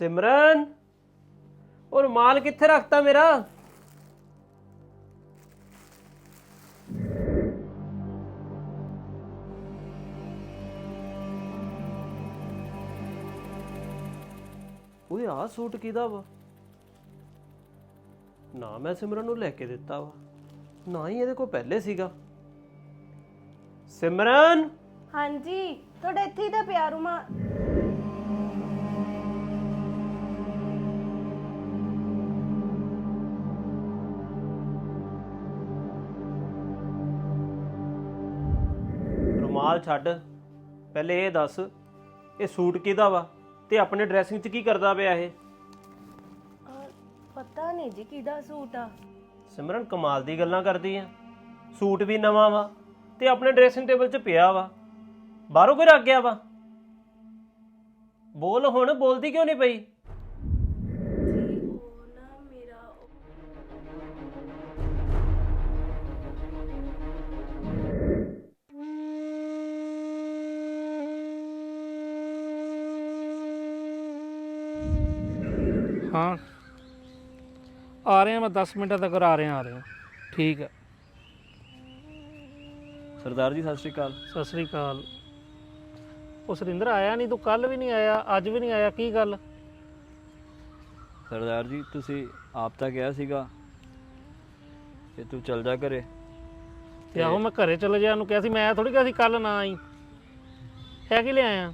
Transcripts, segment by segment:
ਸਿਮਰਨ। ਉਹ ਰੁਮਾਲ ਕਿੱਥੇ ਰੱਖਤਾ ਮੇਰਾ? ਓਏ ਆ ਸੂਟ ਕਿਹਦਾ ਵਾ? ਨਾ ਮੈਂ ਸਿਮਰਨ ਨੂੰ ਲੈ ਕੇ ਦਿੱਤਾ ਵਾ। ਨਾ ਹੀ ਇਹਦੇ ਕੋਲ ਪਹਿਲੇ ਸੀਗਾ। ਸਿਮਰਨ! ਹਾਂਜੀ, ਤੁਹਾਡੇ ਇੱਥੇ ਹੀ ਤਾਂ ਪਿਆ ਰੁਮਾ। ਛੱਡ। ਪਹਿਲੇ ਇਹ ਦੱਸ ਇਹ ਸੂਟ ਕਿਹਦਾ ਵਾ? ਤੇ ਆਪਣੇ ਡਰੈਸਿੰਗ 'ਚ ਕੀ ਕਰਦਾ ਪਿਆ ਇਹ? ਪਤਾ ਨਹੀਂ ਜੀ ਕਿਹਦਾ ਸੂਟ ਆ। ਸਿਮਰਨ ਕਮਾਲ ਦੀ ਗੱਲਾਂ ਕਰਦੀ ਆ। ਸੂਟ ਵੀ ਨਵਾਂ ਵਾ ਤੇ ਆਪਣੇ ਡਰੈਸਿੰਗ ਟੇਬਲ 'ਚ ਪਿਆ ਵਾ। ਬਾਹਰੋਂ ਕੋਈ ਰੱਖ ਗਿਆ ਵਾ? ਬੋਲ ਹੁਣ ਬੋਲਦੀ ਕਿਉਂ ਨਹੀਂ ਪਈ? ਹਾਂ। ਆ ਰਹੇ ਮੈਂ 10 ਮਿੰਟਾਂ ਤੱਕ ਆ ਰਹੇ ਆ ਰਹੇ ਠੀਕ ਹੈ। ਸਰਦਾਰ ਜੀ ਸਤਿ ਸ਼੍ਰੀ ਅਕਾਲ। ਸਤਿ ਸ੍ਰੀ ਅਕਾਲ। ਉਹ ਸੁਰਿੰਦਰ ਆਇਆ ਨਹੀਂ ਤੂੰ ਕੱਲ ਵੀ ਨਹੀਂ ਆਇਆ ਅੱਜ ਵੀ ਨਹੀਂ ਆਇਆ ਕੀ ਗੱਲ? ਸਰਦਾਰ ਜੀ ਤੁਸੀਂ ਆਪ ਤਾਂ ਕਿਹਾ ਸੀਗਾ ਕਿ ਤੂੰ ਚੱਲ ਜਾ ਘਰੇ। ਤੇ ਆਹੋ ਮੈਂ ਘਰੇ ਚਲੇ ਜਾ ਨੂੰ ਕਿਹਾ ਸੀ ਮੈਂ ਥੋੜੀ ਕਿਹਾ ਸੀ ਕੱਲ ਨਾ ਆਈ। ਹੈ ਕੀ ਲਿਆਇਆ?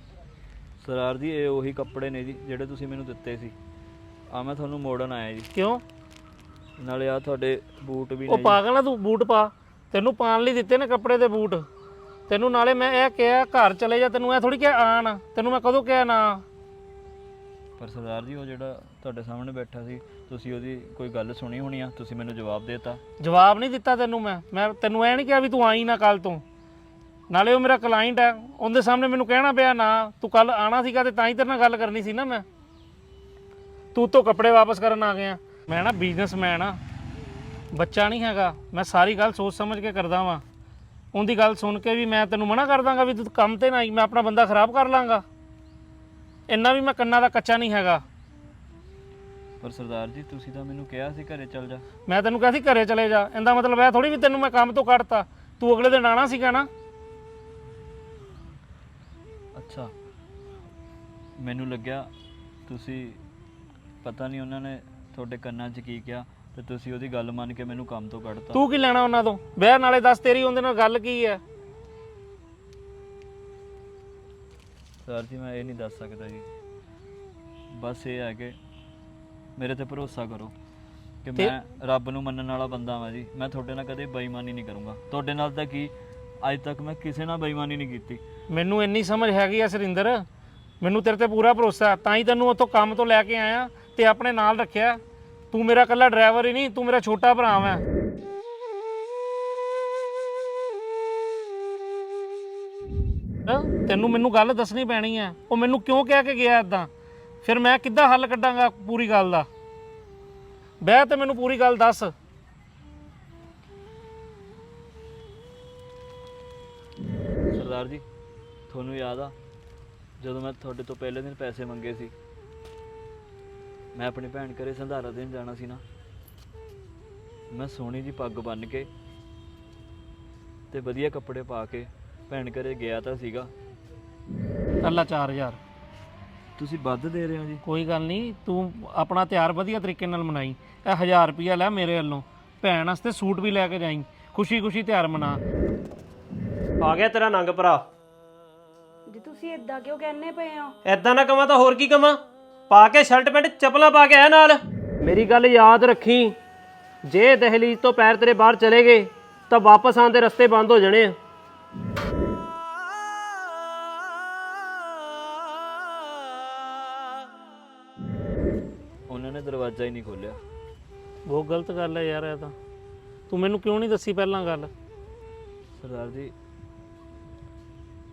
ਸਰਦਾਰ ਜੀ ਇਹ ਉਹੀ ਕੱਪੜੇ ਨੇ ਜੀ ਜਿਹੜੇ ਤੁਸੀਂ ਮੈਨੂੰ ਦਿੱਤੇ ਸੀ। ਆ ਮੈਂ ਤੁਹਾਨੂੰ ਮੋੜਨ ਆਇਆ ਜੀ। ਕਿਉਂ? ਨਾਲੇ ਆ ਤੁਹਾਡੇ ਬੂਟ ਵੀ ਉਹ ਨੇ ਜੀ। ਪਾਗਲ ਆ ਤੂੰ ਬੂਟ ਪਾ। ਤੈਨੂੰ ਪਾਣ ਲਈ ਦਿੱਤੇ ਨੇ ਕੱਪੜੇ ਦੇ ਬੂਟ। ਤੈਨੂੰ ਨਾਲੇ ਮੈਂ ਇਹ ਕਿਹਾ ਘਰ ਚਲੇ ਜਾ ਤੈਨੂੰ ਇਹ ਥੋੜੀ ਕਿਹਾ ਆਣ। ਤੈਨੂੰ ਮੈਂ ਕਦੋਂ ਕਿਹਾ ਨਾ? ਪਰ ਸਰਦਾਰ ਜੀ ਉਹ ਜਿਹੜਾ ਤੁਹਾਡੇ ਸਾਹਮਣੇ ਬੈਠਾ ਸੀ ਤੁਸੀਂ ਉਹਦੀ ਕੋਈ ਗੱਲ ਸੁਣੀ ਹੋਣੀ ਆ? ਤੁਸੀਂ ਮੈਨੂੰ ਜਵਾਬ ਦੇਤਾ। ਜਵਾਬ ਨਹੀਂ ਦਿੱਤਾ ਤੈਨੂੰ ਮੈਂ। ਮੈਂ ਤੈਨੂੰ ਐ ਨਹੀਂ ਕਿਹਾ ਵੀ ਤੂੰ ਆਈ ਨਾ ਕੱਲ ਤੋਂ। ਨਾਲੇ ਉਹ ਮੇਰਾ ਕਲਾਇੰਟ ਹੈ ਉਹਦੇ ਸਾਹਮਣੇ ਮੈਨੂੰ ਕਹਿਣਾ ਪਿਆ ਨਾ ਤੂੰ ਕੱਲ ਆਣਾ ਸੀਗਾ ਤੇ ਤਾਂ ਹੀ ਤੇਰੇ ਨਾਲ ਗੱਲ ਕਰਨੀ ਸੀ ਨਾ ਮੈਂ। ਤੂੰ ਤੋਂ ਕੱਪੜੇ ਵਾਪਸ ਕਰਨ ਆ ਗਿਆ ਮੈਂ ਨਾ ਬਿਜ਼ਨਸਮੈਨ ਆ। ਬੱਚਾ ਨਹੀਂ ਹੈਗਾ। ਮੈਂ ਸਾਰੀ ਗੱਲ ਸੋਚ ਸਮਝ ਕੇ ਕਰਦਾ ਵਾਂ। ਉਹਦੀ ਗੱਲ ਸੁਣ ਕੇ ਵੀ ਮੈਂ ਤੈਨੂੰ ਮਨਾ ਕਰ ਦਾਂਗਾ ਵੀ ਤੂੰ ਕੰਮ ਤੇ ਨਾ ਆਈ ਮੈਂ ਆਪਣਾ ਬੰਦਾ ਖਰਾਬ ਕਰ ਲਾਂਗਾ। ਇੰਨਾ ਵੀ ਮੈਂ ਕੰਨਾਂ ਦਾ ਕੱਚਾ ਨਹੀਂ ਹੈਗਾ। ਪਰ ਸਰਦਾਰ ਜੀ ਤੁਸੀਂ ਤਾਂ ਮੈਨੂੰ ਕਿਹਾ ਸੀ ਘਰੇ ਚੱਲ ਜਾ। ਮੈਂ ਤੈਨੂੰ ਕਿਹਾ ਸੀ ਘਰੇ ਚਲੇ ਜਾ। ਇਹਦਾ ਮਤਲਬ ਇਹ ਥੋੜੀ ਵੀ ਤੈਨੂੰ ਮੈਂ ਕੰਮ ਤੋਂ ਕੱਢਤਾ। ਤੂੰ ਅਗਲੇ ਦਿਨ ਆਣਾ ਸੀਗਾ ਨਾ। ਅੱਛਾ। ਮੈਨੂੰ ਲੱਗਿਆ ਤੁਸੀਂ ਪਤਾ ਨਹੀਂ ਉਹਨਾਂ ਨੇ ਤੁਹਾਡੇ ਕੰਨਾਂ 'ਚ ਕੀ ਕਿਹਾ ਤੇ ਤੁਸੀਂ ਉਹਦੀ ਗੱਲ ਮੰਨ ਕੇ ਮੈਨੂੰ ਕੰਮ ਤੋਂ ਕੱਢਤਾ। ਤੂੰ ਕੀ ਲੈਣਾ ਉਹਨਾਂ ਤੋਂ? ਵਿਆਹ ਨਾਲੇ ਦੱਸ ਤੇਰੀ ਉਹਦੇ ਨਾਲ ਗੱਲ ਕੀ ਹੈ? ਸਰ ਜੀ ਮੈਂ ਇਹ ਨਹੀਂ ਦੱਸ ਸਕਦਾ ਜੀ। ਬਸ ਇਹ ਹੈ ਕਿ ਮੇਰੇ ਤੇ ਭਰੋਸਾ ਕਰੋ ਕਿ ਤੇ- ਮੈਂ ਰੱਬ ਨੂੰ ਮੰਨਣ ਵਾਲਾ ਬੰਦਾ ਹਾਂ ਜੀ। ਮੈਂ ਤੁਹਾਡੇ ਨਾਲ ਕਦੇ ਬੇਈਮਾਨੀ ਨਹੀਂ ਕਰੂੰਗਾ। ਤੁਹਾਡੇ ਨਾਲ ਤਾਂ ਕੀ? ਅੱਜ ਤੱਕ ਮੈਂ ਕਿਸੇ ਨਾਲ ਬੇਈਮਾਨੀ ਨਹੀਂ ਕੀਤੀ। ਮੈਨੂੰ ਇੰਨੀ ਸਮਝ ਹੈਗੀ ਆ ਸਰਿੰਦਰ। ਮੈਨੂੰ ਤੇਰੇ ਤੇ ਪੂਰਾ ਭਰੋਸਾ। ਤਾਂ ਹੀ ਤੈਨੂੰ ਉੱਥੋਂ ਕੰਮ ਤੋਂ ਲੈ ਕੇ ਆਇਆ। ਤੇ ਆਪਣੇ ਨਾਲ ਰੱਖਿਆ। ਤੂੰ ਮੇਰਾ ਇਕੱਲਾ ਡਰਾਈਵਰ ਹੀ ਨਹੀਂ, ਤੂੰ ਮੇਰਾ ਛੋਟਾ ਭਰਾ ਹੈ? ਤੈਨੂੰ ਮੈਨੂੰ ਗੱਲ ਦੱਸਣੀ ਪੈਣੀ ਹੈ ਉਹ ਮੈਨੂੰ ਕਿਉਂ ਕਹਿ ਕੇ ਗਿਆ ਇਦਾਂ ਫਿਰ ਮੈਂ ਕਿੱਦਾਂ ਹੱਲ ਕੱਢਾਂਗਾ ਪੂਰੀ ਗੱਲ ਦਾ? ਬਹਿ ਤੇ ਮੈਨੂੰ ਪੂਰੀ ਗੱਲ ਦੱਸ। ਸਰਦਾਰ ਜੀ, ਤੁਹਾਨੂੰ ਯਾਦ ਆ, ਜਦੋਂ ਮੈਂ ਤੁਹਾਡੇ ਤੋਂ ਪਹਿਲੇ ਦਿਨ ਪੈਸੇ ਮੰਗੇ ਸੀ ਮੈਂ ਆਪਣੀ ਭੈਣ ਘਰੇ ਸੰਧਾਰਾ ਦੇਣ ਜਾਣਾ ਸੀ ਨਾ। ਮੈਂ ਸੋਹਣੀ ਜੀ ਪੱਗ ਬੰਨ੍ਹ ਕੇ ਤੇ ਵਧੀਆ ਕੱਪੜੇ ਪਾ ਕੇ ਭੈਣ ਘਰੇ ਗਿਆ ਤਾਂ ਸੀਗਾ। ਅੱਲਾ 4000 ਤੁਸੀਂ ਵੱਧ ਦੇ ਰਹੇ ਹੋ ਜੀ। ਕੋਈ ਗੱਲ ਨਹੀਂ ਤੂੰ ਆਪਣਾ ਤਿਆਰ ਵਧੀਆ ਤਰੀਕੇ ਨਾਲ ਮਨਾਈ। ਇਹ 1000 ਰੁਪਿਆ ਲੈ ਮੇਰੇ ਵੱਲੋਂ। ਭੈਣ ਵਾਸਤੇ ਸੂਟ ਵੀ ਲੈ ਕੇ ਜਾਈ। ਖੁਸ਼ੀ ਖੁਸ਼ੀ ਤਿਆਰ ਮਨਾ। ਆ ਗਿਆ ਤੇਰਾ ਨੰਗ ਭਰਾ। ਜੀ ਤੁਸੀਂ ਇਦਾਂ ਕਿਉਂ ਕਹਿੰਨੇ ਪਏ ਹੋ? ਐਦਾਂ ਨਾ ਕਵਾਂ ਤਾਂ ਹੋਰ ਕੀ ਕਵਾਂ? ਪਾ ਕੇ ਸ਼ਰਟ ਪੈਂਟ ਚੱਪਲਾਂ ਪਾ ਕੇ ਆਇਆ ਨਾਲ। ਮੇਰੀ ਗੱਲ ਯਾਦ ਰੱਖੀ। ਜੇ ਦਹਲੀਜ਼ ਤੋਂ ਪੈਰ ਤੇਰੇ ਬਾਹਰ ਚਲੇ ਗਏ ਤਾਂ ਵਾਪਸ ਆਉਣ ਦੇ ਰਸਤੇ ਬੰਦ ਹੋ ਜਾਣੇ ਆ। ਉਹਨਾਂ ਨੇ ਦਰਵਾਜ਼ਾ ਹੀ ਨਹੀਂ ਖੋਲਿਆ ਬਹੁਤ ਗਲਤ ਗੱਲ ਹੈ ਯਾਰ ਇਹ ਤਾਂ। ਤੂੰ ਮੈਨੂੰ ਕਿਉਂ ਨਹੀਂ ਦੱਸੀ ਪਹਿਲਾਂ ਗੱਲ? ਸਰਦਾਰ ਜੀ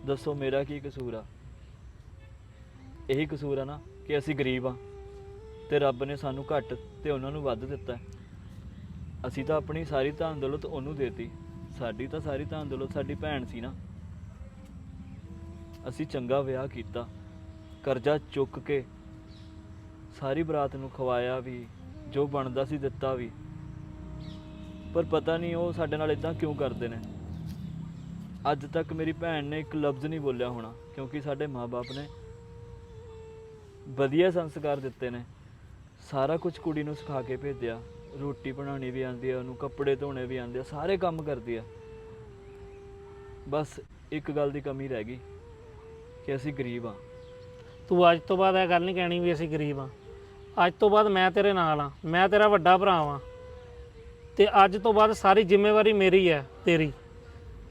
ਦੱਸੋ ਮੇਰਾ ਕੀ ਕਸੂਰ ਆ? ਇਹੀ ਕਸੂਰ ਆ ਨਾ ਕਿ ਅਸੀਂ ਗਰੀਬ ਆ ਤੇ ਰੱਬ ਨੇ ਸਾਨੂੰ ਘੱਟ ਤੇ ਉਹਨਾਂ ਨੂੰ ਵੱਧ ਦਿੱਤਾ। ਅਸੀਂ ਤਾਂ ਆਪਣੀ ਸਾਰੀ ਧਨ ਦੌਲਤ ਉਹਨੂੰ ਦੇਤੀ। ਸਾਡੀ ਤਾਂ ਸਾਰੀ ਧਨ ਦੌਲਤ ਸਾਡੀ ਭੈਣ ਸੀ ਨਾ। ਅਸੀਂ ਚੰਗਾ ਵਿਆਹ ਕੀਤਾ, ਕਰਜ਼ਾ ਚੁੱਕ ਕੇ ਸਾਰੀ ਬਰਾਤ ਨੂੰ ਖਵਾਇਆ ਵੀ, ਜੋ ਬਣਦਾ ਸੀ ਦਿੱਤਾ ਵੀ। ਪਰ ਪਤਾ ਨਹੀਂ ਉਹ ਸਾਡੇ ਨਾਲ ਇਦਾਂ ਕਿਉਂ ਕਰਦੇ ਨੇ। ਅੱਜ ਤੱਕ ਮੇਰੀ ਭੈਣ ਨੇ ਇੱਕ ਲਫ਼ਜ਼ ਨਹੀਂ ਬੋਲਿਆ ਹੋਣਾ, ਕਿਉਂਕਿ ਸਾਡੇ ਮਾਪੇ ਨੇ ਵਧੀਆ ਸੰਸਕਾਰ ਦਿੱਤੇ ਨੇ। ਸਾਰਾ ਕੁਝ ਕੁੜੀ ਨੂੰ ਸਿਖਾ ਕੇ ਭੇਜਿਆ। ਰੋਟੀ ਬਣਾਉਣੀ ਵੀ ਆਉਂਦੀ ਆ, ਉਹਨੂੰ ਕੱਪੜੇ ਧੋਣੇ ਵੀ ਆਉਂਦੇ ਆ, ਸਾਰੇ ਕੰਮ ਕਰਦੀ ਆ। ਬਸ ਇੱਕ ਗੱਲ ਦੀ ਕਮੀ ਰਹਿ ਗਈ ਕਿ ਅਸੀਂ ਗਰੀਬ ਆ ਤੂੰ ਅੱਜ ਤੋਂ ਬਾਅਦ ਇਹ ਗੱਲ ਨਹੀਂ ਕਹਿਣੀ ਵੀ ਅਸੀਂ ਗਰੀਬ ਆ ਅੱਜ ਤੋਂ ਬਾਅਦ ਮੈਂ ਤੇਰੇ ਨਾਲ ਆ ਮੈਂ ਤੇਰਾ ਵੱਡਾ ਭਰਾ ਵਾਂ। ਤੇ ਅੱਜ ਤੋਂ ਬਾਅਦ ਸਾਰੀ ਜ਼ਿੰਮੇਵਾਰੀ ਮੇਰੀ ਹੈ, ਤੇਰੀ।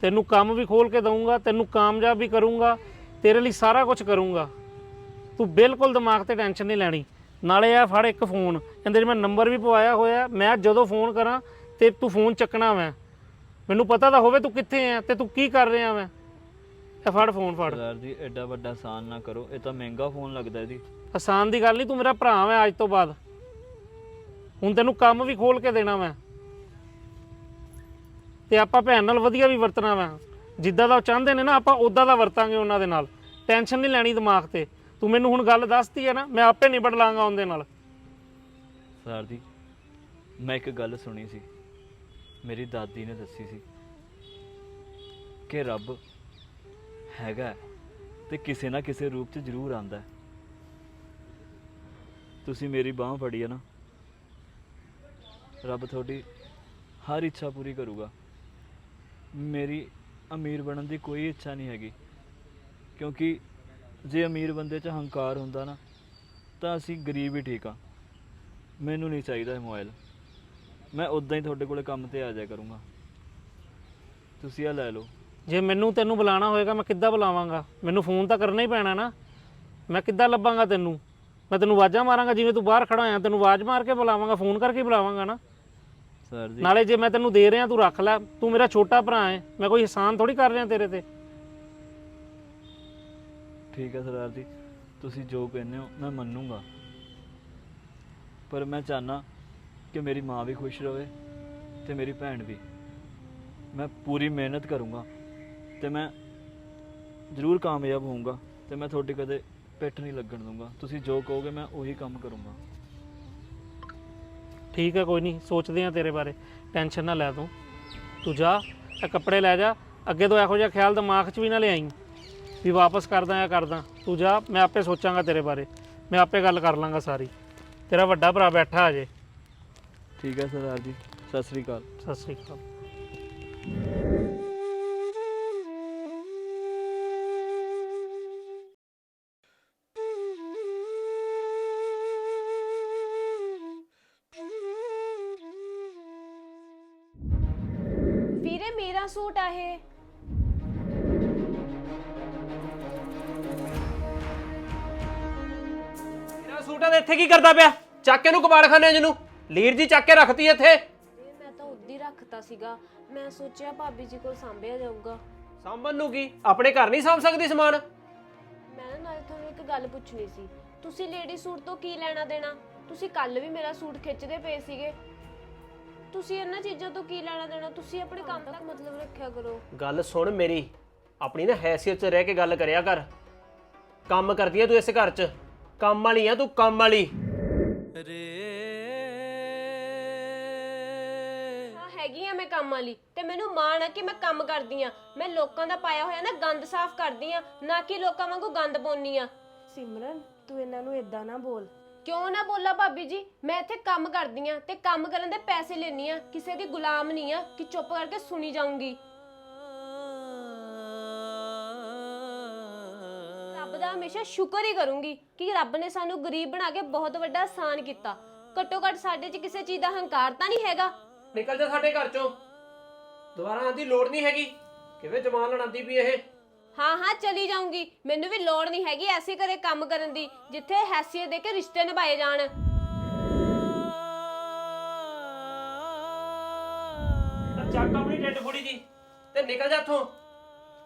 ਤੈਨੂੰ ਕੰਮ ਵੀ ਖੋਲ ਕੇ ਦਊਂਗਾ, ਤੈਨੂੰ ਕਾਮਯਾਬ ਵੀ ਕਰੂੰਗਾ, ਤੇਰੇ ਲਈ ਸਾਰਾ ਕੁਝ ਕਰੂੰਗਾ। ਤੂੰ ਬਿਲਕੁਲ ਦਿਮਾਗ ਤੇ ਟੈਨਸ਼ਨ ਨਹੀਂ ਲੈਣੀ। ਨਾਲੇ ਆ ਫੜ ਇੱਕ ਫੋਨ। ਇਹਦੇ 'ਚ ਮੈਂ ਨੰਬਰ ਵੀ ਪਵਾਇਆ ਹੋਇਆ ਮੈਂ ਜਦੋਂ ਫੋਨ ਕਰਾਂ ਤੇ ਤੂੰ ਫੋਨ ਚੱਕਣਾ ਮੈਂ ਮੈਨੂੰ ਪਤਾ ਤਾਂ ਹੋਵੇ ਤੂੰ ਕਿੱਥੇ ਆ ਤੇ ਤੂੰ ਕੀ ਕਰ ਰਿਹਾ ਮੈਂ ਇਹ ਫੜ ਫੋਨ ਫੜ। ਸਰਦਾਰ ਜੀ ਐਡਾ ਵੱਡਾ ਆਸਾਨ ਨਾ ਕਰੋ। ਇਹ ਤਾਂ ਮਹਿੰਗਾ ਫੋਨ ਲੱਗਦਾ ਜੀ। ਆਸਾਨ ਦੀ ਗੱਲ ਨਹੀਂ ਤੂੰ ਮੇਰਾ ਭਰਾ ਹੈ ਅੱਜ ਤੋਂ ਬਾਅਦ। ਹੁਣ ਤੈਨੂੰ ਕੰਮ ਵੀ ਖੋਲ ਕੇ ਦੇਣਾ ਮੈਂ ਤੇ ਆਪਾਂ ਭੈਣ ਨਾਲ ਵਧੀਆ ਵੀ ਵਰਤਣਾ ਵਾ। ਜਿੱਦਾਂ ਦਾ ਉਹ ਚਾਹੁੰਦੇ ਨੇ ਨਾ ਆਪਾਂ ਉਦਾਂ ਦਾ ਵਰਤਾਂਗੇ ਉਹਨਾਂ ਦੇ ਨਾਲ। ਟੈਨਸ਼ਨ ਨਹੀਂ ਲੈਣੀ ਦਿਮਾਗ ਤੇ। ਤੂੰ ਮੈਨੂੰ ਹੁਣ ਗੱਲ ਦੱਸਤੀ ਹੈ ਨਾ, ਮੈਂ ਆਪੇ ਨਿਬੜ ਲਾਂਗਾ ਉਹਦੇ ਨਾਲ। ਸਰਦਾਰ ਜੀ, ਮੈਂ ਇੱਕ ਗੱਲ ਸੁਣੀ ਸੀ। ਮੇਰੀ ਦਾਦੀ ਨੇ ਦੱਸੀ ਸੀ ਕਿ ਰੱਬ ਹੈਗਾ ਹੈ ਤੇ ਕਿਸੇ ਨਾ ਕਿਸੇ ਰੂਪ 'ਚ ਜ਼ਰੂਰ ਆਂਦਾ ਹੈ। ਤੁਸੀਂ ਮੇਰੀ ਬਾਹ ਫੜੀ ਹੈ ਨਾ। ਰੱਬ ਤੁਹਾਡੀ ਹਰ ਇੱਛਾ ਪੂਰੀ ਕਰੂਗਾ। ਮੇਰੀ ਅਮੀਰ ਬਣਨ ਦੀ ਕੋਈ ਇੱਛਾ ਨਹੀਂ ਹੈਗੀ, ਕਿਉਂਕਿ ਜੇ ਅਮੀਰ ਬੰਦੇ 'ਚ ਹੰਕਾਰ ਹੁੰਦਾ ਨਾ ਤਾਂ ਅਸੀਂ ਗਰੀਬ ਹੀ ਠੀਕ ਆ ਮੈਨੂੰ ਨਹੀਂ ਚਾਹੀਦਾ ਇਹ ਮੋਬਾਈਲ ਮੈਂ ਉਦਾਂ ਹੀ ਤੁਹਾਡੇ ਕੋਲੇ ਕੰਮ ਤੇ ਆ ਜਾਇਆ ਕਰੂੰਗਾ। ਤੁਸੀਂ ਆ ਲੈ ਲਓ। ਜੇ ਮੈਨੂੰ ਤੈਨੂੰ ਬੁਲਾਣਾ ਹੋਏਗਾ ਮੈਂ ਕਿੱਦਾਂ ਬੁਲਾਵਾਂਗਾ? ਮੈਨੂੰ ਫੋਨ ਤਾਂ ਕਰਨਾ ਹੀ ਪੈਣਾ ਨਾ। ਮੈਂ ਕਿੱਦਾਂ ਲੱਭਾਂਗਾ ਤੈਨੂੰ? ਮੈਂ ਤੈਨੂੰ ਆਵਾਜ਼ਾਂ ਮਾਰਾਂਗਾ ਜਿਵੇਂ ਤੂੰ ਬਾਹਰ ਖੜਾ ਹੋਇਆ ਤੈਨੂੰ ਆਵਾਜ਼ ਮਾਰ ਕੇ ਬੁਲਾਵਾਂਗਾ ਫੋਨ ਕਰਕੇ ਬੁਲਾਵਾਂਗਾ ਨਾ। ਸਰ ਜੀ। ਨਾਲੇ ਜੇ ਮੈਂ ਤੈਨੂੰ ਦੇ ਰਿਹਾ ਤੂੰ ਰੱਖ ਲੈ। ਤੂੰ ਮੇਰਾ ਛੋਟਾ ਭਰਾ ਹੈ। ਮੈਂ ਕੋਈ ਇਹਸਾਨ ਥੋੜੀ ਕਰ ਰਿਹਾ ਤੇਰੇ ਤੇ। ਠੀਕ ਹੈ ਸਰਦਾਰ ਜੀ, ਤੁਸੀਂ ਜੋ ਕਹਿੰਦੇ ਹੋ ਮੈਂ ਮੰਨੂੰਗਾ। ਪਰ ਮੈਂ ਚਾਹਨਾ ਕਿ ਮੇਰੀ ਮਾਂ ਵੀ ਖੁਸ਼ ਰਹੇ ਤੇ ਮੇਰੀ ਭੈਣ ਵੀ। ਮੈਂ ਪੂਰੀ ਮਿਹਨਤ ਕਰੂੰਗਾ ਤੇ ਮੈਂ ਜ਼ਰੂਰ ਕਾਮਯਾਬ ਹੋਊਂਗਾ ਤੇ ਮੈਂ ਤੁਹਾਡੀ ਕਦੇ ਪਿੱਠ ਨਹੀਂ ਲੱਗਣ ਦੂੰਗਾ ਤੁਸੀਂ ਜੋ ਕਹੋਗੇ ਮੈਂ ਉਹੀ ਕੰਮ ਕਰੂੰਗਾ। ਠੀਕ ਹੈ, ਕੋਈ ਨਹੀਂ, ਸੋਚਦੇ ਆ ਤੇਰੇ ਬਾਰੇ। ਟੈਨਸ਼ਨ ਨਾ ਲੈ ਤੂੰ। ਤੂੰ ਜਾ, ਇਹ ਕੱਪੜੇ ਲੈ ਜਾ। ਅੱਗੇ ਤੋਂ ਇਹੋ ਜਿਹਾ ਖਿਆਲ ਦਿਮਾਗ 'ਚ ਵੀ ਨਾ ਲਿਆਈ। ਵੀ ਵਾਪਸ ਕਰਦਾ ਜਾਂ ਕਰਦਾ ਤੂੰ ਜਾ ਮੈਂ ਆਪੇ ਸੋਚਾਂਗਾ ਤੇਰੇ ਬਾਰੇ। ਮੈਂ ਆਪੇ ਗੱਲ ਕਰ ਲਾਂਗਾ ਸਾਰੀ। ਤੇਰਾ ਵੱਡਾ ਭਰਾ ਬੈਠਾ ਅਜੇ। ਠੀਕ ਹੈ ਸਰਦਾਰ ਜੀ। ਸਤਿ ਸ੍ਰੀ ਅਕਾਲ। ਸਤਿ ਸ੍ਰੀ ਅਕਾਲ। ਵੀਰੇ ਮੇਰਾ ਸੂਟ ਆ ਇਹ। ਤੇ ਇੱਥੇ ਕੀ ਕਰਦਾ ਪਿਆ? ਚੱਕ ਕੇ ਨੂੰ ਕਬਾੜਖਾਨੇ ਜਿਹਨੂੰ। ਲੀਰ ਜੀ ਚੱਕ ਕੇ ਰੱਖਤੀ ਇੱਥੇ। ਇਹ ਮੈਂ ਤਾਂ ਉੱਦੀ ਰੱਖਤਾ ਸੀਗਾ। ਮੈਂ ਸੋਚਿਆ ਭਾਬੀ ਜੀ ਕੋਲ ਸਾਂਭਿਆ ਜਾਊਗਾ। ਸਾਂਭਣ ਨੂੰ ਕੀ? ਆਪਣੇ ਘਰ ਨਹੀਂ ਸਾਂਭ ਸਕਦੀ ਸਮਾਨ? ਮੈਂ ਨਾ ਨਾਲੇ ਤੁਹਾਨੂੰ ਇੱਕ ਗੱਲ ਪੁੱਛਣੀ ਸੀ। ਤੁਸੀਂ ਲੇਡੀ ਸੂਟ ਤੋਂ ਕੀ ਲੈਣਾ ਦੇਣਾ? ਤੁਸੀਂ ਕੱਲ ਵੀ ਮੇਰਾ ਸੂਟ ਖਿੱਚਦੇ ਪਏ ਸੀਗੇ। ਤੁਸੀਂ ਇਹਨਾਂ ਚੀਜ਼ਾਂ ਤੋਂ ਕੀ ਲੈਣਾ ਦੇਣਾ? ਤੁਸੀਂ ਆਪਣੇ ਕੰਮ ਤੱਕ ਮਤਲਬ ਰੱਖਿਆ ਕਰੋ। ਗੱਲ ਸੁਣ ਮੇਰੀ। ਆਪਣੀ ਨਾ ਹੈਸੀਅਤ 'ਚ ਰਹਿ ਕੇ ਗੱਲ ਕਰਿਆ ਕਰ। ਕੰਮ ਕਰਦੀ ਆ ਤੂੰ ਇਸ ਘਰ 'ਚ। ਕੰਮ ਵਾਲੀ ਆ ਤੂੰ ਕੰਮ ਵਾਲੀ। ਹਾਂ ਹੈਗੀ ਆ ਮੈਂ ਕੰਮ ਵਾਲੀ। ਤੇ ਮੈਨੂੰ ਮਾਣ ਆ ਕਿ ਮੈਂ ਕੰਮ ਕਰਦੀ ਆ। ਮੈਂ ਲੋਕਾਂ ਦਾ ਪਾਇਆ ਹੋਇਆ ਨਾ ਗੰਦ ਸਾਫ਼ ਕਰਦੀ ਆ ਨਾ ਕਿ ਲੋਕਾਂ ਵਾਂਗੂ ਗੰਦ ਪਾਉਣੀ ਆ। ਸਿਮਰਨ ਤੂੰ ਇਹਨਾਂ ਨੂੰ ਇਦਾਂ ਨਾ ਬੋਲ। ਕਿਉਂ ਨਾ ਬੋਲਾ ਭਾਬੀ ਜੀ? ਮੈਂ ਇੱਥੇ ਕੰਮ ਕਰਦੀ ਆ ਤੇ ਕੰਮ ਕਰਨ ਦੇ ਪੈਸੇ ਲੈਣੀ ਆ। ਕਿਸੇ ਦੀ ਗੁਲਾਮ ਨਹੀਂ ਆ ਕਿ ਚੁੱਪ ਕਰਕੇ ਸੁਣੀ ਜਾਊਂਗੀ। ਰੱਬ ਦਾ ਹਮੇਸ਼ਾ ਸ਼ੁਕਰ ਹੀ ਕਰੂੰਗੀ ਕਿ ਰੱਬ ਨੇ ਸਾਨੂੰ ਗਰੀਬ ਬਣਾ ਕੇ ਬਹੁਤ ਵੱਡਾ ਆਸਾਨ ਕੀਤਾ। ਘੱਟੋ ਘੱਟ ਸਾਡੇ 'ਚ ਕਿਸੇ ਚੀਜ਼ ਦਾ ਹੰਕਾਰ ਤਾਂ ਨਹੀਂ ਹੈਗਾ। ਨਿਕਲ ਜਾ ਸਾਡੇ ਘਰ 'ਚੋਂ। ਦੁਬਾਰਾ ਆਉਣ ਦੀ ਲੋੜ ਨਹੀਂ ਹੈਗੀ। ਕਿਵੇਂ ਜਮਾਨ ਲੜਾਂਦੀ ਵੀ ਇਹ? ਹਾਂ ਹਾਂ ਚਲੀ ਜਾਊਂਗੀ। ਮੈਨੂੰ ਵੀ ਲੋੜ ਨਹੀਂ ਹੈਗੀ ਐਸੇ ਘਰੇ ਕੰਮ ਕਰਨ ਦੀ ਜਿੱਥੇ ਹੈਸੀਅਤ ਦੇ ਕੇ ਰਿਸ਼ਤੇ ਨਿਭਾਏ ਜਾਣ। ਤਾਂ ਚੱਕ ਆਪਣੀ ਡੈਡ ਬੋਡੀ ਦੀ ਤੇ ਨਿਕਲ ਜਾ ਇੱਥੋਂ।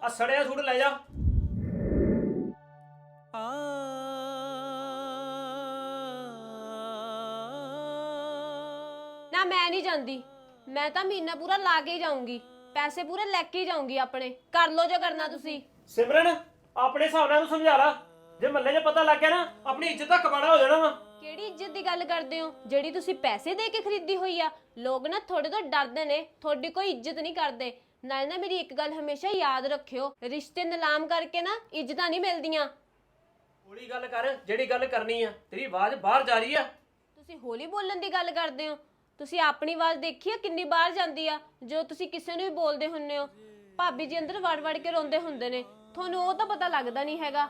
ਆ ਸੜਿਆ ਸੂਟ ਲੈ ਜਾ। ਨਹੀਂ ਜਾਂਦੀ। ਮੈਂ ਤਾਂ ਮਹੀਨਾ ਪੂਰਾ ਲਾ ਕੇ ਹੀ ਜਾਊਂਗੀ। ਪੈਸੇ ਪੂਰੇ ਲੈ ਕੇ ਹੀ ਜਾਊਂਗੀ ਆਪਣੇ। ਕਰ ਲੋ ਜੋ ਕਰਨਾ ਤੁਸੀਂ। ਸਿਮਰਨ ਆਪਣੇ ਹਿਸਾਬ ਨਾਲ ਇਹਨੂੰ ਸਮਝਾ ਲਾ। ਜੇ ਮੱਲੇ 'ਚ ਪਤਾ ਲੱਗ ਗਿਆ ਨਾ ਆਪਣੀ ਇੱਜ਼ਤ ਦਾ ਕਬਾੜਾ ਹੋ ਜਾਣਾ ਵਾ। ਕਿਹੜੀ ਇੱਜ਼ਤ ਦੀ ਗੱਲ ਕਰਦੇ ਹੋ? ਜਿਹੜੀ ਤੁਸੀਂ ਪੈਸੇ ਦੇ ਕੇ ਖਰੀਦੀ ਹੋਈ ਆ। ਲੋਕ ਨਾ ਤੁਹਾਡੇ ਤੋਂ ਡਰਦੇ ਨੇ। ਤੁਹਾਡੀ ਕੋਈ ਇੱਜ਼ਤ ਨਹੀਂ ਕਰਦੇ। ਨਾਲ ਨਾ ਮੇਰੀ ਇੱਕ ਗੱਲ ਹਮੇਸ਼ਾ ਯਾਦ ਰੱਖਿਓ। ਰਿਸ਼ਤੇ ਨਿਲਾਮ ਕਰਕੇ ਨਾ ਇੱਜ਼ਤਾਂ ਨਹੀਂ ਮਿਲਦੀਆਂ। ਹੌਲੀ ਗੱਲ ਕਰ। ਜਿਹੜੀ ਗੱਲ ਕਰਨੀ ਆ ਤੇਰੀ ਆਵਾਜ਼ ਬਾਹਰ ਜਾ ਰਹੀ ਆ। ਤੁਸੀਂ ਹੌਲੀ ਬੋਲਣ ਦੀ ਗੱਲ ਕਰਦੇ ਹੋ। ਤੁਸੀਂ ਆਪਣੀ ਆਵਾਜ਼ ਦੇਖੀ ਆ ਕਿੰਨੀ ਬਾਹਰ ਜਾਂਦੀ ਆ? ਜੋ ਤੁਸੀਂ ਕਿਸੇ ਨੂੰ ਵੀ ਬੋਲਦੇ ਹੁੰਨੇ ਹੋ। ਭਾਬੀ ਜੀ ਅੰਦਰ ਵੜ ਵੜ ਕੇ ਰੋਂਦੇ ਹੁੰਦੇ ਨੇ। ਤੁਹਾਨੂੰ ਉਹ ਤਾਂ ਪਤਾ ਲੱਗਦਾ ਨਹੀਂ ਹੈਗਾ।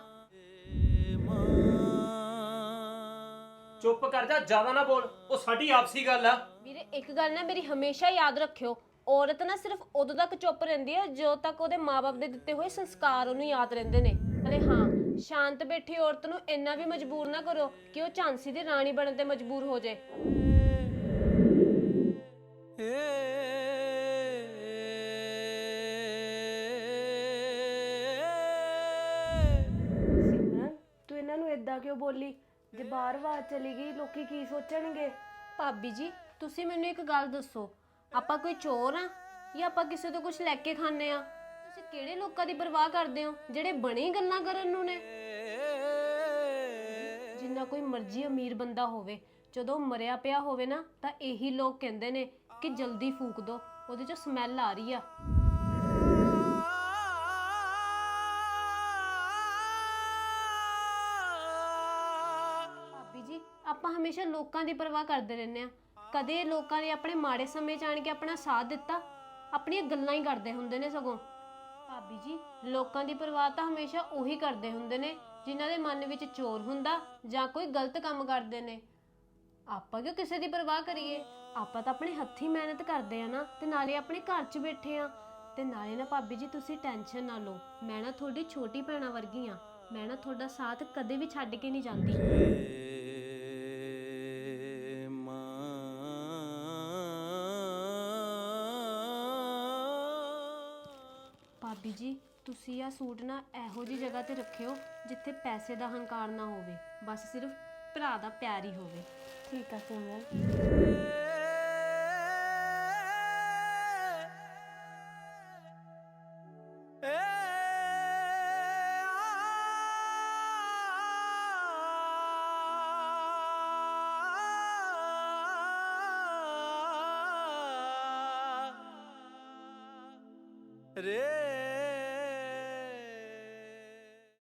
ਚੁੱਪ ਕਰ ਜਾ ਜ਼ਿਆਦਾ ਨਾ ਬੋਲ। ਉਹ ਸਾਡੀ ਆਪਸੀ ਗੱਲ ਆ। ਵੀਰੇ ਇੱਕ ਗੱਲ ਨਾ ਮੇਰੀ ਹਮੇਸ਼ਾ ਯਾਦ ਰੱਖਿਓ। ਔਰਤ ਨਾ ਸਿਰਫ ਉਦੋਂ ਤੱਕ ਚੁੱਪ ਰਹਿੰਦੀ ਹੈ ਜਦੋਂ ਤੱਕ ਉਹਦੇ ਮਾਪੇ ਦੇ ਦਿੱਤੇ ਹੋਏ ਸੰਸਕਾਰ ਉਹਨੂੰ ਯਾਦ ਰਹਿੰਦੇ ਨੇ। ਅਰੇ ਹਾਂ ਸ਼ਾਂਤ ਬੈਠੀ ਔਰਤ ਨੂੰ ਇੰਨਾ ਵੀ ਮਜਬੂਰ ਨਾ ਕਰੋ ਕਿ ਉਹ ਝਾਂਸੀ ਦੀ ਰਾਣੀ ਬਣਨ ਤੇ ਮਜਬੂਰ ਹੋ ਜਾਏ। ਸਿਮਰਨ, ਤੂੰ ਇਹਨਾਂ ਨੂੰ ਇਦਾਂ ਕਿਉਂ ਬੋਲੀ? ਜੇ ਬਾਹਰ ਆਵਾਜ਼ ਚਲੀ ਗਈ, ਲੋਕੀ ਕੀ ਸੋਚਣਗੇ? ਭਾਬੀ ਜੀ, ਤੁਸੀਂ ਮੈਨੂੰ ਇੱਕ ਗੱਲ ਦੱਸੋ। ਆਪਾਂ ਕੋਈ ਚੋਰ ਆ ਜਾਂ ਆਪਾਂ ਕਿਸੇ ਤੋਂ ਕੁਝ ਲੈ ਕੇ ਖਾਂਦੇ ਆ? ਤੁਸੀਂ ਕਿਹੜੇ ਲੋਕਾਂ ਦੀ ਪਰਵਾਹ ਕਰਦੇ ਹੋ, ਜਿਹੜੇ ਬਣੇ ਗੱਲਾਂ ਕਰਨ ਨੂੰ ਨੇ? ਜਿੰਨਾ ਕੋਈ ਮਰਜ਼ੀ ਅਮੀਰ ਬੰਦਾ ਹੋਵੇ, ਜਦੋਂ ਮਰਿਆ ਪਿਆ ਹੋਵੇ ਨਾ, ਤਾਂ ਇਹੀ ਲੋਕ ਕਹਿੰਦੇ ਨੇ ਕਿ ਜਲਦੀ ਫੂਕ ਦੋ, ਉਹਦੇ ਚੋਂ ਸਮੈਲ ਆ ਰਹੀ ਆ। ਭਾਬੀ ਜੀ, ਆਪਾਂ ਹਮੇਸ਼ਾ ਲੋਕਾਂ ਦੀ ਪਰਵਾਹ ਕਰਦੇ ਰਹਿੰਦੇ ਆ ਕਦੇ ਲੋਕਾਂ ਨੇ ਆਪਣੇ ਮਾੜੇ ਸਮੇਂ 'ਚ ਆਣ ਕੇ ਆਪਣਾ ਸਾਥ ਦਿੱਤਾ? ਆਪਣੀਆਂ ਗੱਲਾਂ ਹੀ ਕਰਦੇ ਹੁੰਦੇ ਨੇ ਸਗੋਂ। ਭਾਬੀ ਜੀ, ਲੋਕਾਂ ਦੀ ਪਰਵਾਹ ਤਾਂ ਹਮੇਸ਼ਾ ਉਹੀ ਕਰਦੇ ਹੁੰਦੇ ਨੇ, ਜਿਨ੍ਹਾਂ ਦੇ ਮਨ ਵਿੱਚ ਚੋਰ ਹੁੰਦਾ ਜਾਂ ਕੋਈ ਗਲਤ ਕੰਮ ਕਰਦੇ ਨੇ। ਆਪਾਂ ਕਿਉਂ ਕਿਸੇ ਦੀ ਪਰਵਾਹ ਕਰੀਏ? ਆਪਾਂ ਤਾਂ ਆਪਣੇ ਹੱਥੀਂ ਮਿਹਨਤ ਕਰਦੇ ਆ ਨਾ, ਤੇ ਨਾਲੇ ਆਪਣੇ ਘਰ 'ਚ ਬੈਠੇ ਆ। ਤੇ ਨਾਲੇ ਨਾ ਭਾਬੀ ਜੀ, ਤੁਸੀਂ ਟੈਨਸ਼ਨ ਨਾ ਲਓ। ਮੈਂ ਨਾ ਤੁਹਾਡੀ ਛੋਟੀ ਭੈਣਾ ਵਰਗੀ ਆ। ਮੈਂ ਨਾ ਤੁਹਾਡਾ ਸਾਥ ਕਦੇ ਵੀ ਛੱਡ ਕੇ ਨਹੀਂ ਜਾਂਦੀ। ਮਾਂ ਭਾਬੀ ਜੀ, ਤੁਸੀਂ ਆ ਸੂਟ ਨਾ ਇਹੋ ਜੀ ਜਗ੍ਹਾ ਤੇ ਰੱਖਿਓ ਜਿੱਥੇ ਪੈਸੇ ਦਾ ਹੰਕਾਰ ਨਾ ਹੋਵੇ। ਬਸ ਸਿਰਫ ਭਰਾ ਦਾ ਪਿਆਰ ਹੀ ਹੋਵੇ। ਠੀਕ ਆ ਸਿਮਰਨ ਰੇ